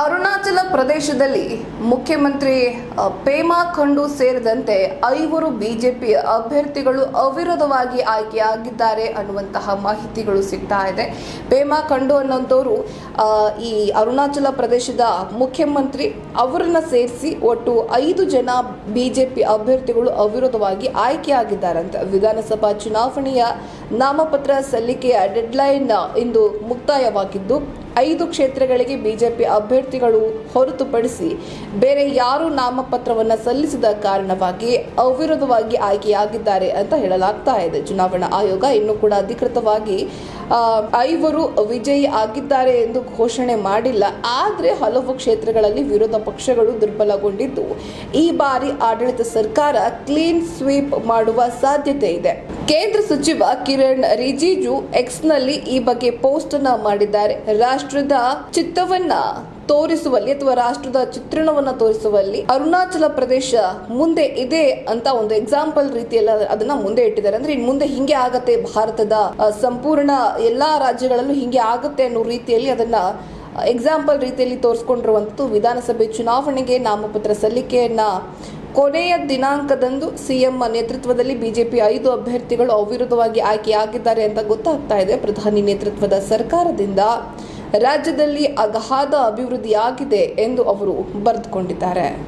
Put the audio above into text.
ಅರುಣಾಚಲ ಪ್ರದೇಶದಲ್ಲಿ ಮುಖ್ಯಮಂತ್ರಿ ಪೇಮಾ ಖಂಡು ಸೇರಿದಂತೆ ಐವರು ಬಿಜೆಪಿ ಅಭ್ಯರ್ಥಿಗಳು ಅವಿರೋಧವಾಗಿ ಆಯ್ಕೆಯಾಗಿದ್ದಾರೆ ಅನ್ನುವಂತಹ ಮಾಹಿತಿಗಳು ಸಿಗ್ತಾ ಇದೆ. ಪೇಮಾ ಖಂಡು ಅನ್ನೋಂಥವ್ರು ಈ ಅರುಣಾಚಲ ಪ್ರದೇಶದ ಮುಖ್ಯಮಂತ್ರಿ ಅವರನ್ನು ಸೇರಿಸಿ ಒಟ್ಟು ಐದು ಜನ ಬಿಜೆಪಿ ಅಭ್ಯರ್ಥಿಗಳು ಅವಿರೋಧವಾಗಿ ಆಯ್ಕೆಯಾಗಿದ್ದಾರಂತೆ. ವಿಧಾನಸಭಾ ಚುನಾವಣೆಯ ನಾಮಪತ್ರ ಸಲ್ಲಿಕೆಯ ಡೆಡ್ಲೈನ್ ಇಂದು ಮುಕ್ತಾಯವಾಗಿದ್ದು ಐದು ಕ್ಷೇತ್ರಗಳಿಗೆ ಬಿಜೆಪಿ ಅಭ್ಯರ್ಥಿಗಳು ಹೊರತುಪಡಿಸಿ ಬೇರೆ ಯಾರು ನಾಮಪತ್ರವನ್ನು ಸಲ್ಲಿಸಿದ ಕಾರಣವಾಗಿ ಅವಿರೋಧವಾಗಿ ಆಯ್ಕೆಯಾಗಿದ್ದಾರೆ ಅಂತ ಹೇಳಲಾಗ್ತಾ ಇದೆ. ಚುನಾವಣಾ ಆಯೋಗ ಇನ್ನೂ ಕೂಡ ಅಧಿಕೃತವಾಗಿ ಐವರು ವಿಜಯಿ ಆಗಿದ್ದಾರೆ ಎಂದು ಘೋಷಣೆ ಮಾಡಿಲ್ಲ. ಆದರೆ ಹಲವು ಕ್ಷೇತ್ರಗಳಲ್ಲಿ ವಿರೋಧ ಪಕ್ಷಗಳು ದುರ್ಬಲಗೊಂಡಿದ್ದು, ಈ ಬಾರಿ ಆಡಳಿತ ಸರ್ಕಾರ ಕ್ಲೀನ್ ಸ್ವೀಪ್ ಮಾಡುವ ಸಾಧ್ಯತೆ ಇದೆ. ಕೇಂದ್ರ ಸಚಿವ ಕಿರಣ್ ರಿಜಿಜು ಎಕ್ಸ್ನಲ್ಲಿ ಈ ಬಗ್ಗೆ ಪೋಸ್ಟ್ ಅನ್ನ ಮಾಡಿದ್ದಾರೆ. ರಾಷ್ಟ್ರದ ಚಿತ್ತವನ್ನ ತೋರಿಸುವಲ್ಲಿ ಅಥವಾ ರಾಷ್ಟ್ರದ ಚಿತ್ರಣವನ್ನ ತೋರಿಸುವಲ್ಲಿ ಅರುಣಾಚಲ ಪ್ರದೇಶ ಮುಂದೆ ಇದೆ ಅಂತ ಒಂದು ಎಕ್ಸಾಂಪಲ್ ರೀತಿಯಲ್ಲಿ ಅದ- ಅದನ್ನ ಮುಂದೆ ಇಟ್ಟಿದ್ದಾರೆ. ಅಂದ್ರೆ ಇನ್ ಮುಂದೆ ಹಿಂಗೆ ಆಗತ್ತೆ ಭಾರತದ ಸಂಪೂರ್ಣ ಎಲ್ಲಾ ರಾಜ್ಯಗಳಲ್ಲೂ ಹಿಂಗೆ ಆಗತ್ತೆ ಅನ್ನೋ ರೀತಿಯಲ್ಲಿ ಅದನ್ನ ಎಕ್ಸಾಂಪಲ್ ರೀತಿಯಲ್ಲಿ ತೋರಿಸ್ಕೊಂಡಿರುವಂಥದ್ದು ವಿಧಾನಸಭೆ ಚುನಾವಣೆಗೆ ನಾಮಪತ್ರ ಸಲ್ಲಿಕೆಯನ್ನ ಕೊನೆಯ ದಿನಾಂಕದಂದು ಸಿಎಂ ನೇತೃತ್ವದಲ್ಲಿ ಬಿಜೆಪಿ ಐದು ಅಭ್ಯರ್ಥಿಗಳು ಅವಿರೋಧವಾಗಿ ಆಯ್ಕೆಯಾಗಿದ್ದಾರೆ ಅಂತ ಗೊತ್ತಾಗ್ತಾ ಇದೆ. ಪ್ರಧಾನಿ ನೇತೃತ್ವದ ಸರ್ಕಾರದಿಂದ ರಾಜ್ಯದಲ್ಲಿ ಅಗಾಧ ಅಭಿವೃದ್ಧಿಯಾಗಿದೆ ಎಂದು ಅವರು ಬರೆದುಕೊಂಡಿದ್ದಾರೆ.